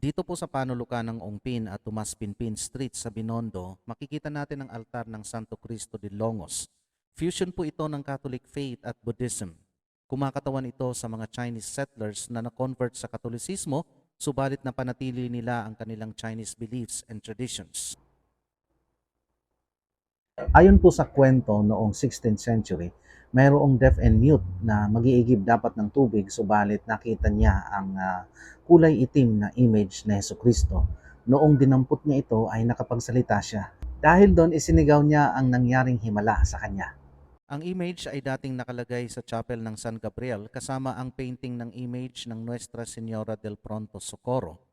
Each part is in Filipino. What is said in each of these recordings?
Dito po sa panulukan ng Ongpin at Tomas Pinpin Street sa Binondo, makikita natin ang altar ng Santo Cristo de Longos. Fusion po ito ng Catholic faith at Buddhism. Kumakatawan ito sa mga Chinese settlers na na-convert sa Katolisismo, subalit na panatili nila ang kanilang Chinese beliefs and traditions. Ayon po sa kwento noong 16th century, mayroong deaf and mute na magiigib dapat ng tubig subalit nakita niya ang ah, kulay itim na image na Yeso Kristo. Noong dinampot niya ito ay nakapagsalita siya. Dahil doon isinigaw niya ang nangyaring himala sa kanya. Ang image ay dating nakalagay sa chapel ng San Gabriel kasama ang painting ng image ng Nuestra Señora del Pronto Socorro.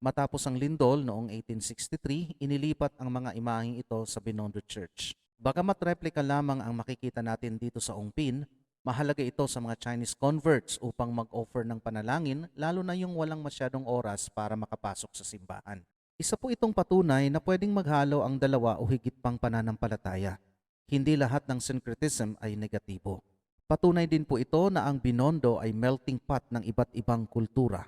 Matapos ang lindol noong 1863, inilipat ang mga imaheng ito sa Binondo Church. Bagamat replika lamang ang makikita natin dito sa Ongpin, mahalaga ito sa mga Chinese converts upang mag-offer ng panalangin lalo na yung walang masyadong oras para makapasok sa simbahan. Isa po itong patunay na pwedeng maghalo ang dalawa o higit pang pananampalataya. Hindi lahat ng syncretism ay negatibo. Patunay din po ito na ang Binondo ay melting pot ng iba't ibang kultura.